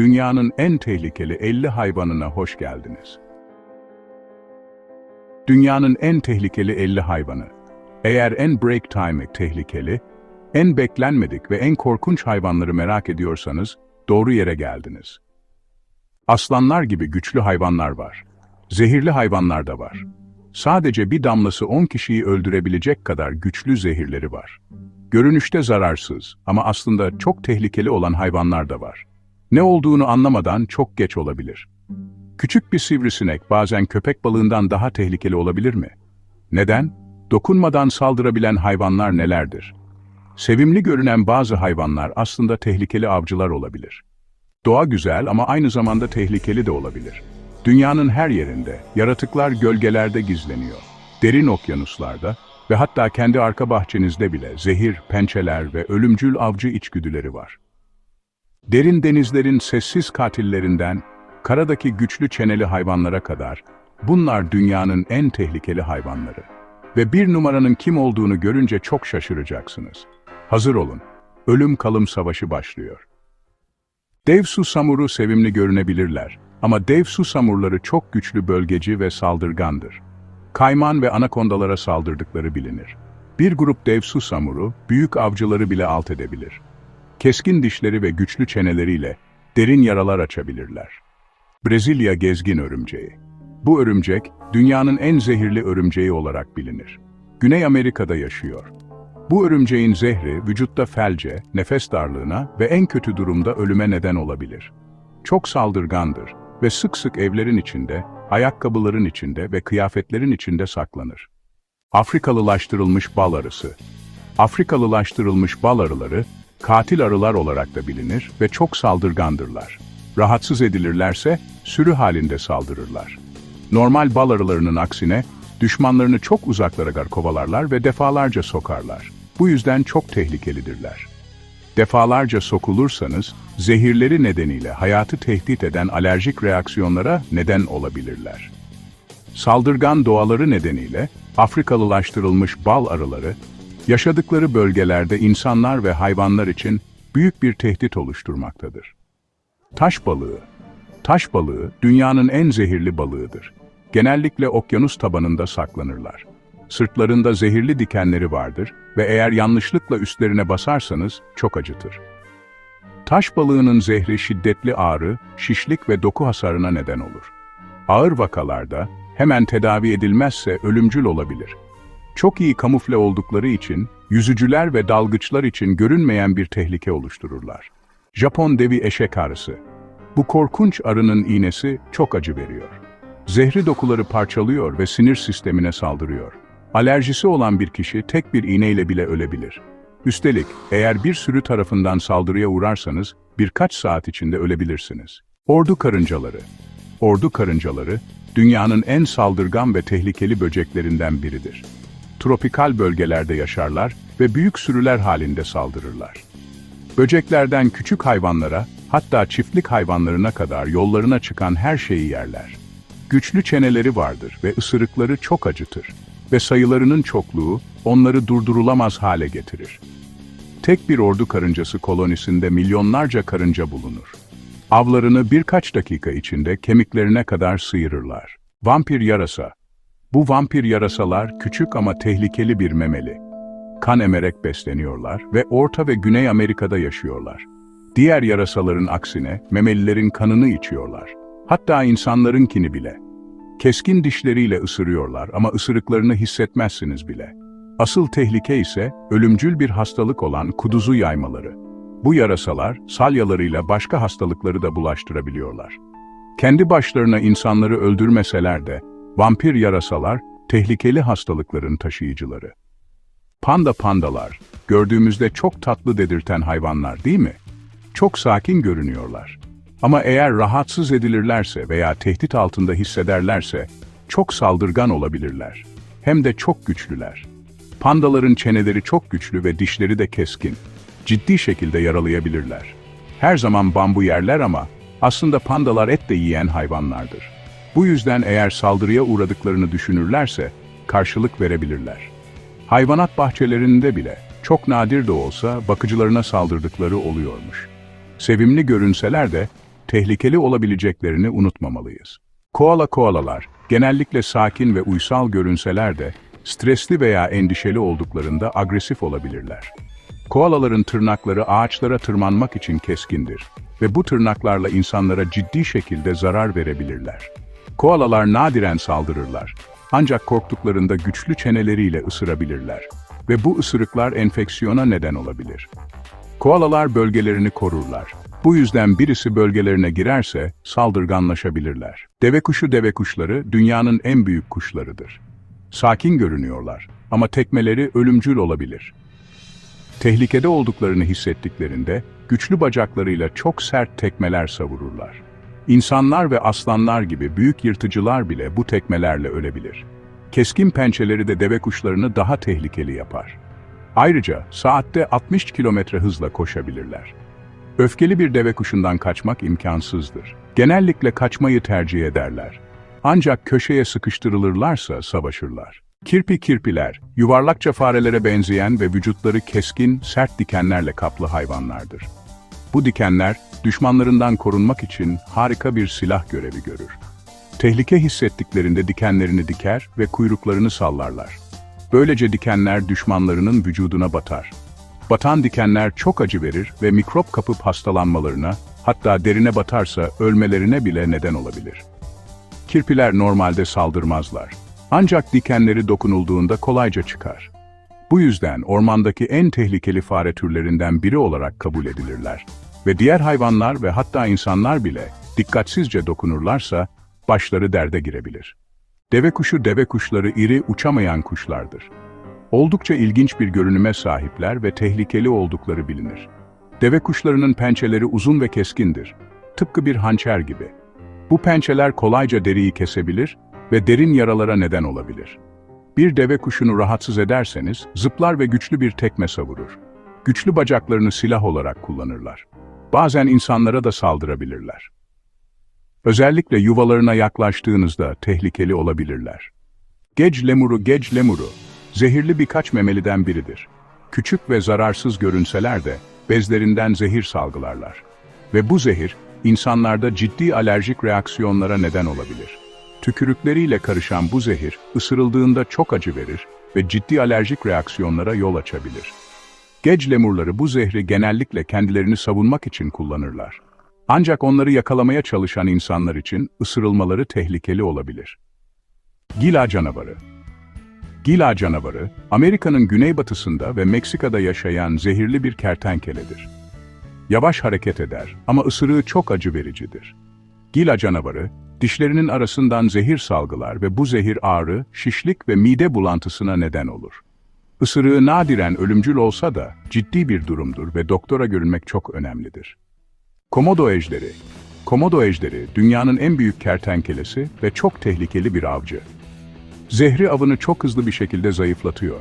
Dünyanın en tehlikeli 50 hayvanına hoş geldiniz. Dünyanın en tehlikeli 50 hayvanı. Eğer en break time tehlikeli, en beklenmedik ve en korkunç hayvanları merak ediyorsanız doğru yere geldiniz. Aslanlar gibi güçlü hayvanlar var. Zehirli hayvanlar da var. Sadece bir damlası 10 kişiyi öldürebilecek kadar güçlü zehirleri var. Görünüşte zararsız ama aslında çok tehlikeli olan hayvanlar da var. Ne olduğunu anlamadan çok geç olabilir. Küçük bir sivrisinek bazen köpek balığından daha tehlikeli olabilir mi? Neden? Dokunmadan saldırabilen hayvanlar nelerdir? Sevimli görünen bazı hayvanlar aslında tehlikeli avcılar olabilir. Doğa güzel ama aynı zamanda tehlikeli de olabilir. Dünyanın her yerinde, yaratıklar gölgelerde gizleniyor. Derin okyanuslarda ve hatta kendi arka bahçenizde bile zehir, pençeler ve ölümcül avcı içgüdüleri var. Derin denizlerin sessiz katillerinden, karadaki güçlü çeneli hayvanlara kadar, bunlar dünyanın en tehlikeli hayvanları. Ve bir numaranın kim olduğunu görünce çok şaşıracaksınız. Hazır olun, ölüm kalım savaşı başlıyor. Dev susamuru sevimli görünebilirler ama dev susamurları çok güçlü bölgeci ve saldırgandır. Kayman ve anakondalara saldırdıkları bilinir. Bir grup dev susamuru, büyük avcıları bile alt edebilir. Keskin dişleri ve güçlü çeneleriyle derin yaralar açabilirler. Brezilya gezgin örümceği. Bu örümcek, dünyanın en zehirli örümceği olarak bilinir. Güney Amerika'da yaşıyor. Bu örümceğin zehri vücutta felce, nefes darlığına ve en kötü durumda ölüme neden olabilir. Çok saldırgandır ve sık sık evlerin içinde, ayakkabıların içinde ve kıyafetlerin içinde saklanır. Afrikalılaştırılmış bal arısı. Afrikalılaştırılmış bal arıları, katil arılar olarak da bilinir ve çok saldırgandırlar. Rahatsız edilirlerse sürü halinde saldırırlar. Normal bal arılarının aksine düşmanlarını çok uzaklara gar kovalarlar ve defalarca sokarlar. Bu yüzden çok tehlikelidirler. Defalarca sokulursanız zehirleri nedeniyle hayatı tehdit eden alerjik reaksiyonlara neden olabilirler. Saldırgan doğaları nedeniyle Afrikalılaştırılmış bal arıları, yaşadıkları bölgelerde insanlar ve hayvanlar için büyük bir tehdit oluşturmaktadır. Taş balığı Taş balığı dünyanın en zehirli balığıdır. Genellikle okyanus tabanında saklanırlar. Sırtlarında zehirli dikenleri vardır ve eğer yanlışlıkla üstlerine basarsanız çok acıtır. Taş balığının zehri şiddetli ağrı, şişlik ve doku hasarına neden olur. Ağır vakalarda hemen tedavi edilmezse ölümcül olabilir. Çok iyi kamufle oldukları için yüzücüler ve dalgıçlar için görünmeyen bir tehlike oluştururlar. Japon devi eşek arısı. Bu korkunç arının iğnesi çok acı veriyor. Zehri dokuları parçalıyor ve sinir sistemine saldırıyor. Alerjisi olan bir kişi tek bir iğneyle bile ölebilir. Üstelik eğer bir sürü tarafından saldırıya uğrarsanız birkaç saat içinde ölebilirsiniz. Ordu karıncaları. Ordu karıncaları dünyanın en saldırgan ve tehlikeli böceklerinden biridir. Tropikal bölgelerde yaşarlar ve büyük sürüler halinde saldırırlar. Böceklerden küçük hayvanlara, hatta çiftlik hayvanlarına kadar yollarına çıkan her şeyi yerler. Güçlü çeneleri vardır ve ısırıkları çok acıtır ve sayılarının çokluğu onları durdurulamaz hale getirir. Tek bir ordu karıncası kolonisinde milyonlarca karınca bulunur. Avlarını birkaç dakika içinde kemiklerine kadar sıyırırlar. Vampir yarasa. Bu vampir yarasalar küçük ama tehlikeli bir memeli. Kan emerek besleniyorlar ve Orta ve Güney Amerika'da yaşıyorlar. Diğer yarasaların aksine memelilerin kanını içiyorlar. Hatta insanlarınkini bile. Keskin dişleriyle ısırıyorlar ama ısırıklarını hissetmezsiniz bile. Asıl tehlike ise ölümcül bir hastalık olan kuduzu yaymaları. Bu yarasalar salyalarıyla başka hastalıkları da bulaştırabiliyorlar. Kendi başlarına insanları öldürmeseler de vampir yarasalar tehlikeli hastalıkların taşıyıcıları. Panda pandalar, gördüğümüzde çok tatlı dedirten hayvanlar değil mi? Çok sakin görünüyorlar. Ama eğer rahatsız edilirlerse veya tehdit altında hissederlerse çok saldırgan olabilirler. Hem de çok güçlüler. Pandaların çeneleri çok güçlü ve dişleri de keskin. Ciddi şekilde yaralayabilirler. Her zaman bambu yerler ama aslında pandalar et de yiyen hayvanlardır. Bu yüzden eğer saldırıya uğradıklarını düşünürlerse karşılık verebilirler. Hayvanat bahçelerinde bile çok nadir de olsa bakıcılarına saldırdıkları oluyormuş. Sevimli görünseler de tehlikeli olabileceklerini unutmamalıyız. Koala koalalar, genellikle sakin ve uysal görünseler de, stresli veya endişeli olduklarında agresif olabilirler. Koalaların tırnakları ağaçlara tırmanmak için keskindir ve bu tırnaklarla insanlara ciddi şekilde zarar verebilirler. Koalalar nadiren saldırırlar. Ancak korktuklarında güçlü çeneleriyle ısırabilirler ve bu ısırıklar enfeksiyona neden olabilir. Koalalar bölgelerini korurlar. Bu yüzden birisi bölgelerine girerse saldırganlaşabilirler. Deve kuşu deve kuşları dünyanın en büyük kuşlarıdır. Sakin görünüyorlar ama tekmeleri ölümcül olabilir. Tehlikede olduklarını hissettiklerinde güçlü bacaklarıyla çok sert tekmeler savururlar. İnsanlar ve aslanlar gibi büyük yırtıcılar bile bu tekmelerle ölebilir. Keskin pençeleri de deve kuşlarını daha tehlikeli yapar. Ayrıca saatte 60 kilometre hızla koşabilirler. Öfkeli bir deve kuşundan kaçmak imkansızdır. Genellikle kaçmayı tercih ederler. Ancak köşeye sıkıştırılırlarsa savaşırlar. Kirpi kirpiler, yuvarlakça farelere benzeyen ve vücutları keskin, sert dikenlerle kaplı hayvanlardır. Bu dikenler, düşmanlarından korunmak için harika bir silah görevi görür. Tehlike hissettiklerinde dikenlerini diker ve kuyruklarını sallarlar. Böylece dikenler düşmanlarının vücuduna batar. Batan dikenler çok acı verir ve mikrop kapıp hastalanmalarına, hatta derine batarsa ölmelerine bile neden olabilir. Kirpiler normalde saldırmazlar. Ancak dikenleri dokunulduğunda kolayca çıkar. Bu yüzden ormandaki en tehlikeli fare türlerinden biri olarak kabul edilirler. Ve diğer hayvanlar ve hatta insanlar bile dikkatsizce dokunurlarsa başları derde girebilir. Deve kuşu deve kuşları iri uçamayan kuşlardır. Oldukça ilginç bir görünüme sahipler ve tehlikeli oldukları bilinir. Deve kuşlarının pençeleri uzun ve keskindir. Tıpkı bir hançer gibi. Bu pençeler kolayca deriyi kesebilir ve derin yaralara neden olabilir. Bir deve kuşunu rahatsız ederseniz zıplar ve güçlü bir tekme savurur. Güçlü bacaklarını silah olarak kullanırlar. Bazen insanlara da saldırabilirler. Özellikle yuvalarına yaklaştığınızda tehlikeli olabilirler. Gec lemuru gec lemuru, zehirli birkaç memeliden biridir. Küçük ve zararsız görünseler de bezlerinden zehir salgılarlar. Ve bu zehir, insanlarda ciddi alerjik reaksiyonlara neden olabilir. Tükürükleriyle karışan bu zehir, ısırıldığında çok acı verir ve ciddi alerjik reaksiyonlara yol açabilir. Gec lemurları bu zehri genellikle kendilerini savunmak için kullanırlar. Ancak onları yakalamaya çalışan insanlar için ısırılmaları tehlikeli olabilir. Gila canavarı Gila canavarı, Amerika'nın güneybatısında ve Meksika'da yaşayan zehirli bir kertenkeledir. Yavaş hareket eder ama ısırığı çok acı vericidir. Gila canavarı, dişlerinin arasından zehir salgılar ve bu zehir ağrı, şişlik ve mide bulantısına neden olur. Isırığı nadiren ölümcül olsa da ciddi bir durumdur ve doktora görünmek çok önemlidir. Komodo ejderi Komodo ejderi dünyanın en büyük kertenkelesi ve çok tehlikeli bir avcı. Zehri avını çok hızlı bir şekilde zayıflatıyor.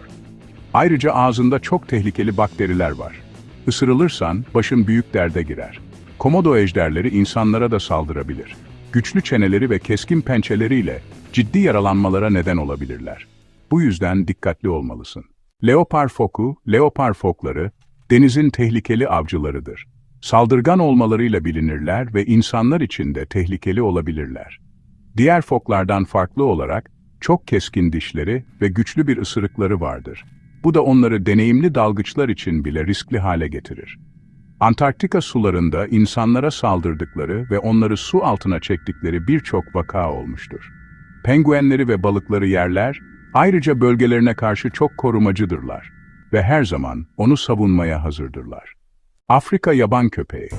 Ayrıca ağzında çok tehlikeli bakteriler var. Isırılırsan başın büyük derde girer. Komodo ejderleri insanlara da saldırabilir. Güçlü çeneleri ve keskin pençeleriyle ciddi yaralanmalara neden olabilirler. Bu yüzden dikkatli olmalısın. Leopar foku, leopar fokları, denizin tehlikeli avcılarıdır. Saldırgan olmalarıyla bilinirler ve insanlar için de tehlikeli olabilirler. Diğer foklardan farklı olarak çok keskin dişleri ve güçlü bir ısırıkları vardır. Bu da onları deneyimli dalgıçlar için bile riskli hale getirir. Antarktika sularında insanlara saldırdıkları ve onları su altına çektikleri birçok vaka olmuştur. Penguenleri ve balıkları yerler, ayrıca bölgelerine karşı çok korumacıdırlar ve her zaman onu savunmaya hazırdırlar. Afrika yaban köpeği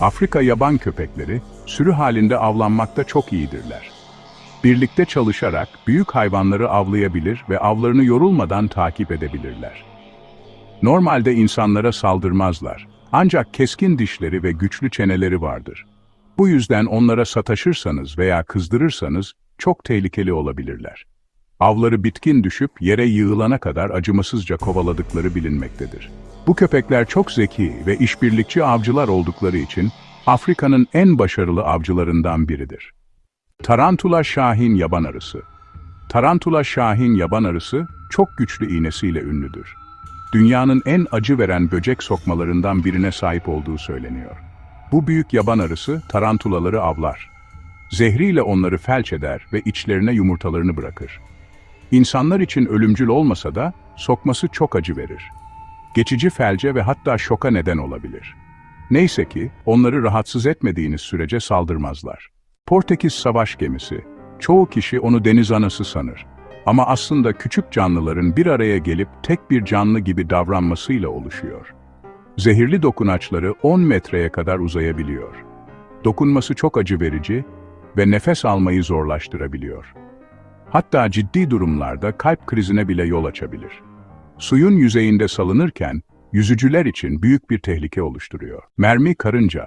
Afrika yaban köpekleri sürü halinde avlanmakta çok iyidirler. Birlikte çalışarak büyük hayvanları avlayabilir ve avlarını yorulmadan takip edebilirler. Normalde insanlara saldırmazlar. Ancak keskin dişleri ve güçlü çeneleri vardır. Bu yüzden onlara sataşırsanız veya kızdırırsanız çok tehlikeli olabilirler. Avları bitkin düşüp yere yığılana kadar acımasızca kovaladıkları bilinmektedir. Bu köpekler çok zeki ve işbirlikçi avcılar oldukları için Afrika'nın en başarılı avcılarından biridir. Tarantula şahin yaban arısı Tarantula şahin yaban arısı çok güçlü iğnesiyle ünlüdür. Dünyanın en acı veren böcek sokmalarından birine sahip olduğu söyleniyor. Bu büyük yaban arısı tarantulaları avlar. Zehriyle onları felç eder ve içlerine yumurtalarını bırakır. İnsanlar için ölümcül olmasa da sokması çok acı verir. Geçici felce ve hatta şoka neden olabilir. Neyse ki onları rahatsız etmediğiniz sürece saldırmazlar. Portekiz savaş gemisi. Çoğu kişi onu deniz anası sanır. Ama aslında küçük canlıların bir araya gelip tek bir canlı gibi davranmasıyla oluşuyor. Zehirli dokunaçları 10 metreye kadar uzayabiliyor. Dokunması çok acı verici ve nefes almayı zorlaştırabiliyor. Hatta ciddi durumlarda kalp krizine bile yol açabilir. Suyun yüzeyinde salınırken yüzücüler için büyük bir tehlike oluşturuyor. Mermi karınca.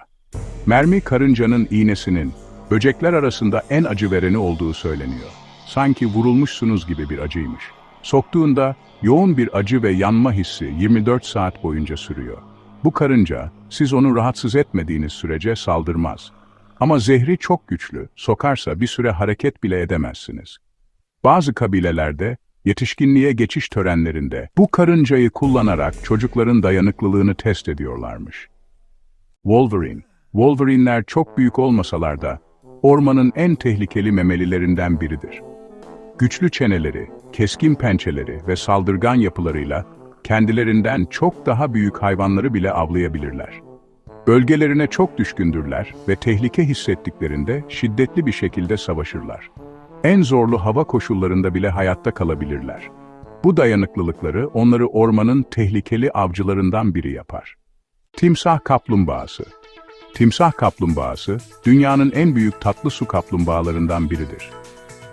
Mermi karıncanın iğnesinin böcekler arasında en acı vereni olduğu söyleniyor. Sanki vurulmuşsunuz gibi bir acıymış. Soktuğunda yoğun bir acı ve yanma hissi 24 saat boyunca sürüyor. Bu karınca siz onu rahatsız etmediğiniz sürece saldırmaz. Ama zehri çok güçlü, sokarsa bir süre hareket bile edemezsiniz. Bazı kabilelerde yetişkinliğe geçiş törenlerinde bu karıncayı kullanarak çocukların dayanıklılığını test ediyorlarmış. Wolverine, Wolverine'ler çok büyük olmasalar da ormanın en tehlikeli memelilerinden biridir. Güçlü çeneleri, keskin pençeleri ve saldırgan yapılarıyla kendilerinden çok daha büyük hayvanları bile avlayabilirler. Bölgelerine çok düşkündürler ve tehlike hissettiklerinde şiddetli bir şekilde savaşırlar. En zorlu hava koşullarında bile hayatta kalabilirler. Bu dayanıklılıkları onları ormanın tehlikeli avcılarından biri yapar. Timsah kaplumbağası Timsah kaplumbağası, dünyanın en büyük tatlı su kaplumbağalarından biridir.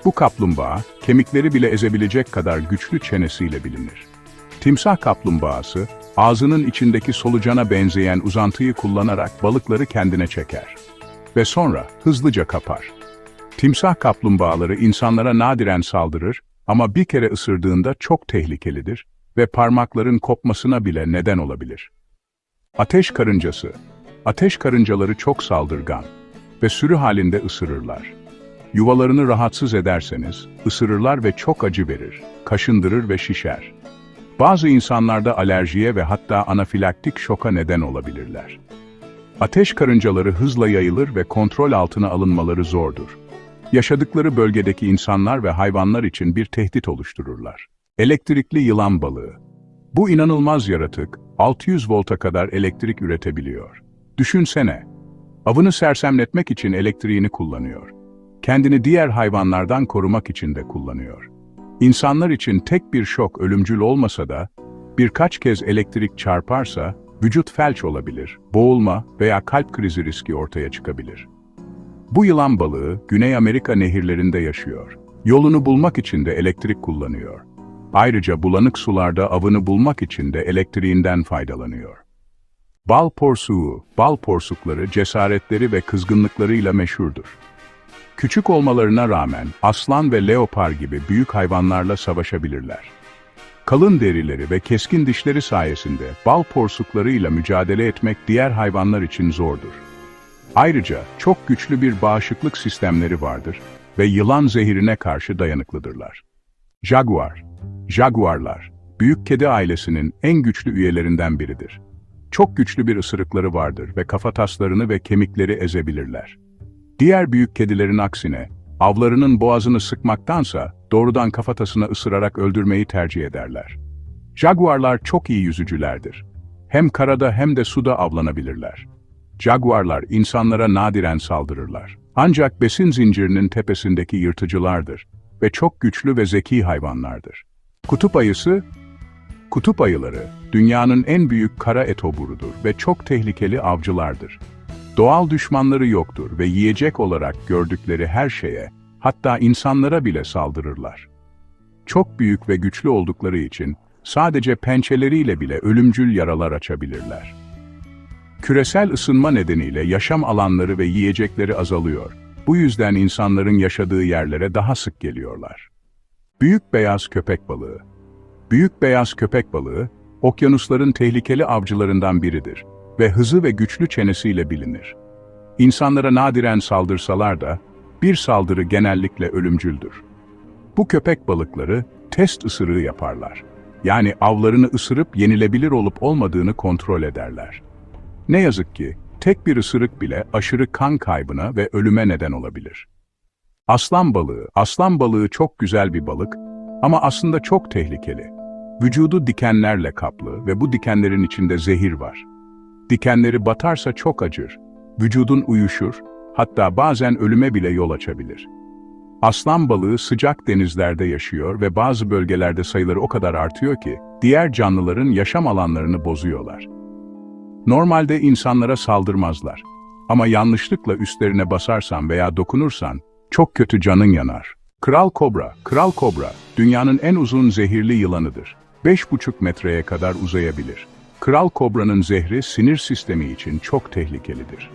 Bu kaplumbağa, kemikleri bile ezebilecek kadar güçlü çenesiyle bilinir. Timsah kaplumbağası, ağzının içindeki solucana benzeyen uzantıyı kullanarak balıkları kendine çeker. Ve sonra hızlıca kapar. Timsah kaplumbağaları insanlara nadiren saldırır ama bir kere ısırdığında çok tehlikelidir ve parmakların kopmasına bile neden olabilir. Ateş karıncası Ateş karıncaları çok saldırgan ve sürü halinde ısırırlar. Yuvalarını rahatsız ederseniz ısırırlar ve çok acı verir, kaşındırır ve şişer. Bazı insanlarda alerjiye ve hatta anafilaktik şoka neden olabilirler. Ateş karıncaları hızla yayılır ve kontrol altına alınmaları zordur. Yaşadıkları bölgedeki insanlar ve hayvanlar için bir tehdit oluştururlar. Elektrikli yılan balığı. Bu inanılmaz yaratık 600 volta kadar elektrik üretebiliyor. Düşünsene, avını sersemletmek için elektriğini kullanıyor. Kendini diğer hayvanlardan korumak için de kullanıyor. İnsanlar için tek bir şok ölümcül olmasa da, birkaç kez elektrik çarparsa, vücut felç olabilir, boğulma veya kalp krizi riski ortaya çıkabilir. Bu yılan balığı Güney Amerika nehirlerinde yaşıyor. Yolunu bulmak için de elektrik kullanıyor. Ayrıca bulanık sularda avını bulmak için de elektriğinden faydalanıyor. Bal porsuğu, bal porsukları cesaretleri ve kızgınlıklarıyla meşhurdur. Küçük olmalarına rağmen aslan ve leopar gibi büyük hayvanlarla savaşabilirler. Kalın derileri ve keskin dişleri sayesinde bal porsuklarıyla mücadele etmek diğer hayvanlar için zordur. Ayrıca çok güçlü bir bağışıklık sistemleri vardır ve yılan zehirine karşı dayanıklıdırlar. Jaguar, jaguarlar, büyük kedi ailesinin en güçlü üyelerinden biridir. Çok güçlü bir ısırıkları vardır ve kafataslarını ve kemikleri ezebilirler. Diğer büyük kedilerin aksine, avlarının boğazını sıkmaktansa doğrudan kafatasına ısırarak öldürmeyi tercih ederler. Jaguarlar çok iyi yüzücülerdir. Hem karada hem de suda avlanabilirler. Jaguarlar insanlara nadiren saldırırlar. Ancak besin zincirinin tepesindeki yırtıcılardır ve çok güçlü ve zeki hayvanlardır. Kutup ayısı, kutup ayıları dünyanın en büyük kara etoburudur ve çok tehlikeli avcılardır. Doğal düşmanları yoktur ve yiyecek olarak gördükleri her şeye, hatta insanlara bile saldırırlar. Çok büyük ve güçlü oldukları için sadece pençeleriyle bile ölümcül yaralar açabilirler. Küresel ısınma nedeniyle yaşam alanları ve yiyecekleri azalıyor. Bu yüzden insanların yaşadığı yerlere daha sık geliyorlar. Büyük beyaz köpek balığı Büyük beyaz köpek balığı, okyanusların tehlikeli avcılarından biridir ve hızı ve güçlü çenesiyle bilinir. İnsanlara nadiren saldırsalar da, bir saldırı genellikle ölümcüldür. Bu köpek balıkları test ısırığı yaparlar. Yani avlarını ısırıp yenilebilir olup olmadığını kontrol ederler. Ne yazık ki Tek bir ısırık bile aşırı kan kaybına ve ölüme neden olabilir. Aslan balığı, aslan balığı çok güzel bir balık ama aslında çok tehlikeli. Vücudu dikenlerle kaplı ve bu dikenlerin içinde zehir var. Dikenleri batarsa çok acır, vücudun uyuşur, hatta bazen ölüme bile yol açabilir. Aslan balığı sıcak denizlerde yaşıyor ve bazı bölgelerde sayıları o kadar artıyor ki, diğer canlıların yaşam alanlarını bozuyorlar. Normalde insanlara saldırmazlar. Ama yanlışlıkla üstlerine basarsan veya dokunursan, çok kötü canın yanar. Kral kobra, kral kobra, dünyanın en uzun zehirli yılanıdır. 5,5 metreye kadar uzayabilir. Kral kobranın zehri sinir sistemi için çok tehlikelidir.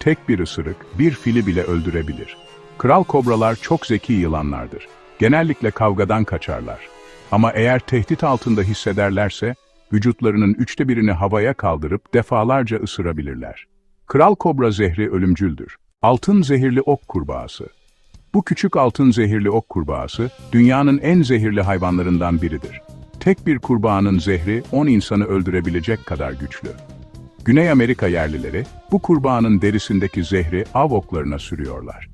Tek bir ısırık, bir fili bile öldürebilir. Kral kobralar çok zeki yılanlardır. Genellikle kavgadan kaçarlar. Ama eğer tehdit altında hissederlerse, vücutlarının üçte birini havaya kaldırıp defalarca ısırabilirler. Kral kobra zehri ölümcüldür. Altın zehirli ok kurbağası. Bu küçük altın zehirli ok kurbağası, dünyanın en zehirli hayvanlarından biridir. Tek bir kurbağanın zehri 10 insanı öldürebilecek kadar güçlü. Güney Amerika yerlileri, bu kurbağanın derisindeki zehri av oklarına sürüyorlar.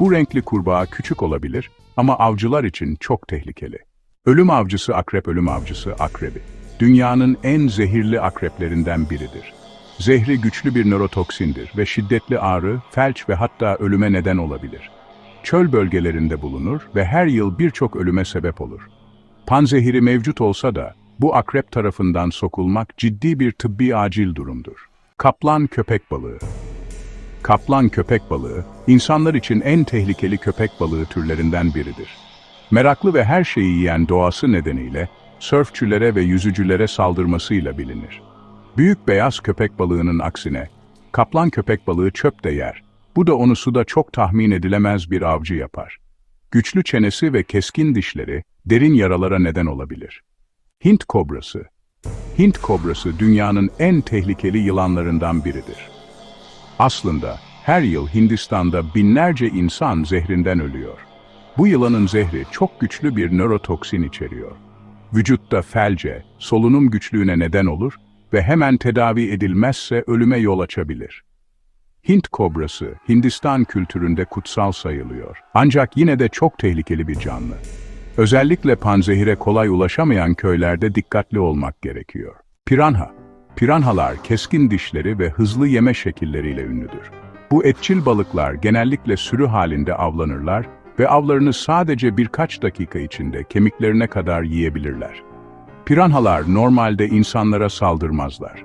Bu renkli kurbağa küçük olabilir ama avcılar için çok tehlikeli. Ölüm avcısı akrep ölüm avcısı akrebi. Dünyanın en zehirli akreplerinden biridir. Zehri güçlü bir nörotoksindir ve şiddetli ağrı, felç ve hatta ölüme neden olabilir. Çöl bölgelerinde bulunur ve her yıl birçok ölüme sebep olur. Panzehiri mevcut olsa da bu akrep tarafından sokulmak ciddi bir tıbbi acil durumdur. Kaplan köpek balığı Kaplan köpek balığı, insanlar için en tehlikeli köpek balığı türlerinden biridir. Meraklı ve her şeyi yiyen doğası nedeniyle, sörfçülere ve yüzücülere saldırmasıyla bilinir. Büyük beyaz köpek balığının aksine, kaplan köpek balığı çöp de yer. Bu da onu suda çok tahmin edilemez bir avcı yapar. Güçlü çenesi ve keskin dişleri, derin yaralara neden olabilir. Hint kobrası Hint kobrası dünyanın en tehlikeli yılanlarından biridir. Aslında her yıl Hindistan'da binlerce insan zehrinden ölüyor. Bu yılanın zehri çok güçlü bir nörotoksin içeriyor. Vücutta felce, solunum güçlüğüne neden olur ve hemen tedavi edilmezse ölüme yol açabilir. Hint kobrası, Hindistan kültüründe kutsal sayılıyor. Ancak yine de çok tehlikeli bir canlı. Özellikle panzehire kolay ulaşamayan köylerde dikkatli olmak gerekiyor. Piranha, Piranhalar keskin dişleri ve hızlı yeme şekilleriyle ünlüdür. Bu etçil balıklar genellikle sürü halinde avlanırlar ve avlarını sadece birkaç dakika içinde kemiklerine kadar yiyebilirler. Piranhalar normalde insanlara saldırmazlar.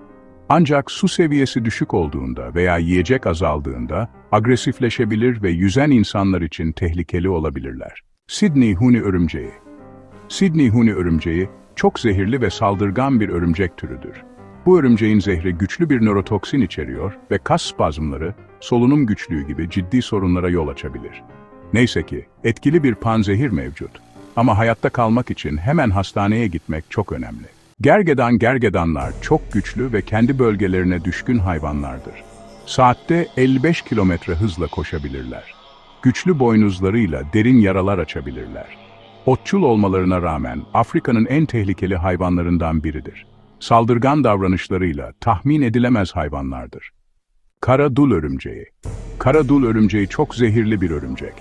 Ancak su seviyesi düşük olduğunda veya yiyecek azaldığında agresifleşebilir ve yüzen insanlar için tehlikeli olabilirler. Sydney huni örümceği Sydney huni örümceği çok zehirli ve saldırgan bir örümcek türüdür. Bu örümceğin zehri güçlü bir nörotoksin içeriyor ve kas spazmları, solunum güçlüğü gibi ciddi sorunlara yol açabilir. Neyse ki etkili bir panzehir mevcut. Ama hayatta kalmak için hemen hastaneye gitmek çok önemli. Gergedan gergedanlar çok güçlü ve kendi bölgelerine düşkün hayvanlardır. Saatte 55 kilometre hızla koşabilirler. Güçlü boynuzlarıyla derin yaralar açabilirler. Otçul olmalarına rağmen Afrika'nın en tehlikeli hayvanlarından biridir. Saldırgan davranışlarıyla tahmin edilemez hayvanlardır. Kara dul örümceği. Kara dul örümceği çok zehirli bir örümcek.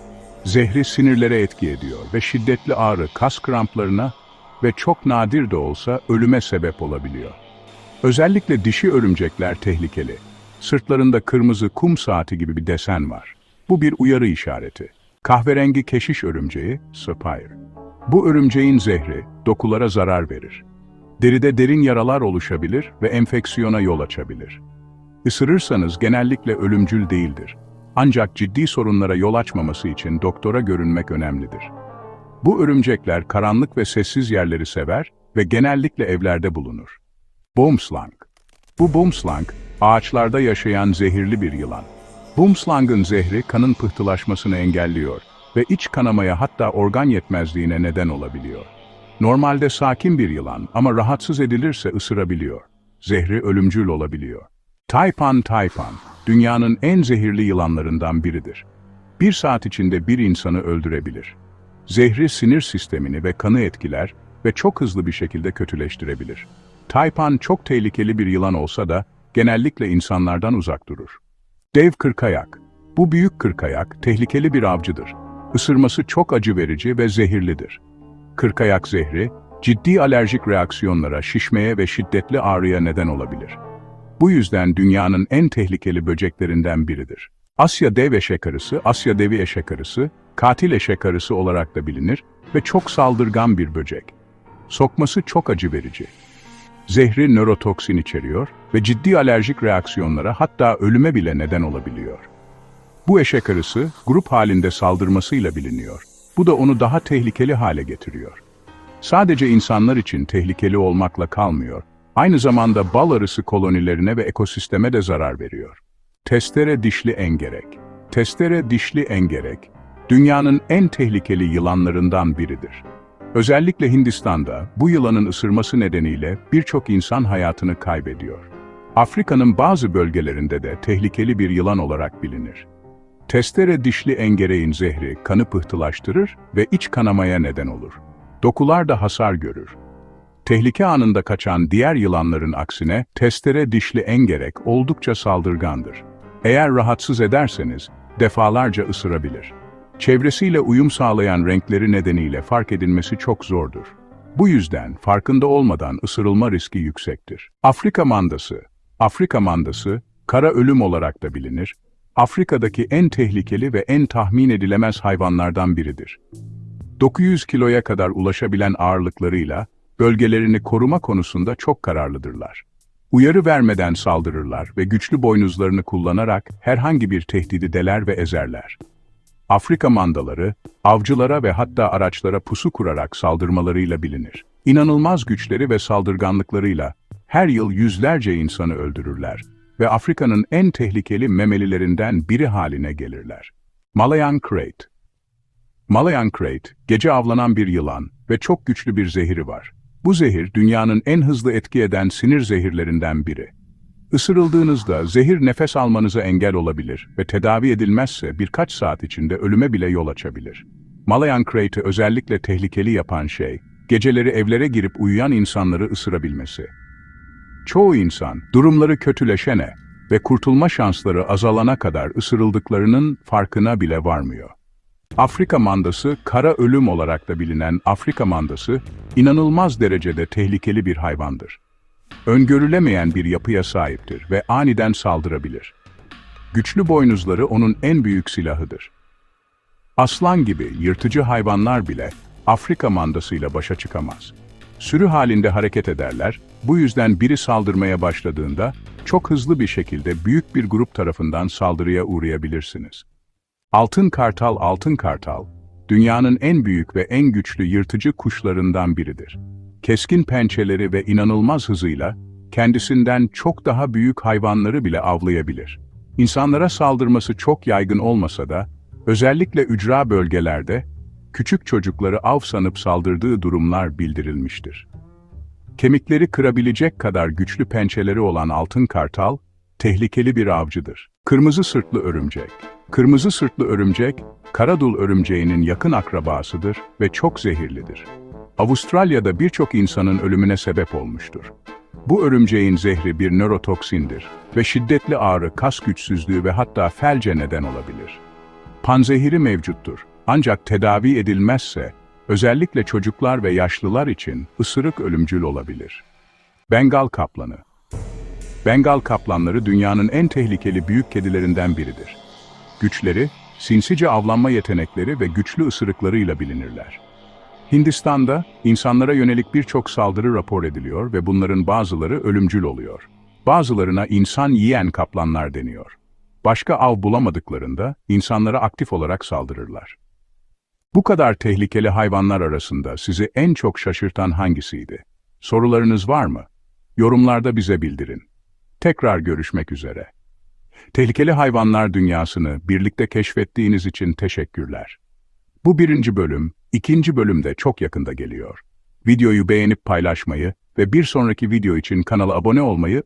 Zehri sinirlere etki ediyor ve şiddetli ağrı kas kramplarına ve çok nadir de olsa ölüme sebep olabiliyor. Özellikle dişi örümcekler tehlikeli. Sırtlarında kırmızı kum saati gibi bir desen var. Bu bir uyarı işareti. Kahverengi keşiş örümceği, Spire. Bu örümceğin zehri dokulara zarar verir. Deride derin yaralar oluşabilir ve enfeksiyona yol açabilir. Isırırsanız genellikle ölümcül değildir. Ancak ciddi sorunlara yol açmaması için doktora görünmek önemlidir. Bu örümcekler karanlık ve sessiz yerleri sever ve genellikle evlerde bulunur. Boomslang Bu boomslang, ağaçlarda yaşayan zehirli bir yılan. Boomslang'ın zehri kanın pıhtılaşmasını engelliyor ve iç kanamaya hatta organ yetmezliğine neden olabiliyor. Normalde sakin bir yılan ama rahatsız edilirse ısırabiliyor. Zehri ölümcül olabiliyor. Taipan taipan, dünyanın en zehirli yılanlarından biridir. Bir saat içinde bir insanı öldürebilir. Zehri sinir sistemini ve kanı etkiler ve çok hızlı bir şekilde kötüleştirebilir. Taipan çok tehlikeli bir yılan olsa da genellikle insanlardan uzak durur. Dev kırkayak. Bu büyük kırkayak tehlikeli bir avcıdır. Isırması çok acı verici ve zehirlidir. Kırkayak zehri, ciddi alerjik reaksiyonlara, şişmeye ve şiddetli ağrıya neden olabilir. Bu yüzden dünyanın en tehlikeli böceklerinden biridir. Asya dev eşek arısı, Asya devi eşek arısı, katil eşek arısı olarak da bilinir ve çok saldırgan bir böcek. Sokması çok acı verici. Zehri nörotoksin içeriyor ve ciddi alerjik reaksiyonlara hatta ölüme bile neden olabiliyor. Bu eşek arısı grup halinde saldırmasıyla biliniyor. Bu da onu daha tehlikeli hale getiriyor. Sadece insanlar için tehlikeli olmakla kalmıyor, aynı zamanda bal arısı kolonilerine ve ekosisteme de zarar veriyor. Testere dişli engerek. Testere dişli engerek, dünyanın en tehlikeli yılanlarından biridir. Özellikle Hindistan'da bu yılanın ısırması nedeniyle birçok insan hayatını kaybediyor. Afrika'nın bazı bölgelerinde de tehlikeli bir yılan olarak bilinir. Testere dişli engereğin zehri kanı pıhtılaştırır ve iç kanamaya neden olur. Dokular da hasar görür. Tehlike anında kaçan diğer yılanların aksine testere dişli engerek oldukça saldırgandır. Eğer rahatsız ederseniz defalarca ısırabilir. Çevresiyle uyum sağlayan renkleri nedeniyle fark edilmesi çok zordur. Bu yüzden farkında olmadan ısırılma riski yüksektir. Afrika mandası Afrika mandası, kara ölüm olarak da bilinir, Afrika'daki en tehlikeli ve en tahmin edilemez hayvanlardan biridir. 900 kiloya kadar ulaşabilen ağırlıklarıyla bölgelerini koruma konusunda çok kararlıdırlar. Uyarı vermeden saldırırlar ve güçlü boynuzlarını kullanarak herhangi bir tehdidi deler ve ezerler. Afrika mandaları, avcılara ve hatta araçlara pusu kurarak saldırmalarıyla bilinir. İnanılmaz güçleri ve saldırganlıklarıyla her yıl yüzlerce insanı öldürürler ve Afrika'nın en tehlikeli memelilerinden biri haline gelirler. Malayan Krait Malayan Krait, gece avlanan bir yılan ve çok güçlü bir zehiri var. Bu zehir dünyanın en hızlı etki eden sinir zehirlerinden biri. Isırıldığınızda zehir nefes almanıza engel olabilir ve tedavi edilmezse birkaç saat içinde ölüme bile yol açabilir. Malayan Krait'i özellikle tehlikeli yapan şey, geceleri evlere girip uyuyan insanları ısırabilmesi. Çoğu insan, durumları kötüleşene ve kurtulma şansları azalana kadar ısırıldıklarının farkına bile varmıyor. Afrika mandası, kara ölüm olarak da bilinen Afrika mandası, inanılmaz derecede tehlikeli bir hayvandır. Öngörülemeyen bir yapıya sahiptir ve aniden saldırabilir. Güçlü boynuzları onun en büyük silahıdır. Aslan gibi yırtıcı hayvanlar bile Afrika mandasıyla başa çıkamaz. Sürü halinde hareket ederler, bu yüzden biri saldırmaya başladığında çok hızlı bir şekilde büyük bir grup tarafından saldırıya uğrayabilirsiniz. Altın kartal altın kartal, dünyanın en büyük ve en güçlü yırtıcı kuşlarından biridir. Keskin pençeleri ve inanılmaz hızıyla kendisinden çok daha büyük hayvanları bile avlayabilir. İnsanlara saldırması çok yaygın olmasa da, özellikle ücra bölgelerde küçük çocukları av sanıp saldırdığı durumlar bildirilmiştir. Kemikleri kırabilecek kadar güçlü pençeleri olan altın kartal, tehlikeli bir avcıdır. Kırmızı sırtlı örümcek Kırmızı sırtlı örümcek, karadul örümceğinin yakın akrabasıdır ve çok zehirlidir. Avustralya'da birçok insanın ölümüne sebep olmuştur. Bu örümceğin zehri bir nörotoksindir ve şiddetli ağrı, kas güçsüzlüğü ve hatta felce neden olabilir. Panzehiri mevcuttur ancak tedavi edilmezse özellikle çocuklar ve yaşlılar için ısırık ölümcül olabilir. Bengal kaplanı Bengal kaplanları dünyanın en tehlikeli büyük kedilerinden biridir. Güçleri, sinsice avlanma yetenekleri ve güçlü ısırıklarıyla bilinirler. Hindistan'da insanlara yönelik birçok saldırı rapor ediliyor ve bunların bazıları ölümcül oluyor. Bazılarına insan yiyen kaplanlar deniyor. Başka av bulamadıklarında insanlara aktif olarak saldırırlar. Bu kadar tehlikeli hayvanlar arasında sizi en çok şaşırtan hangisiydi? Sorularınız var mı? Yorumlarda bize bildirin. Tekrar görüşmek üzere. Tehlikeli hayvanlar dünyasını birlikte keşfettiğiniz için teşekkürler. Bu birinci bölüm, ikinci bölümde çok yakında geliyor. Videoyu beğenip paylaşmayı ve bir sonraki video için kanala abone olmayı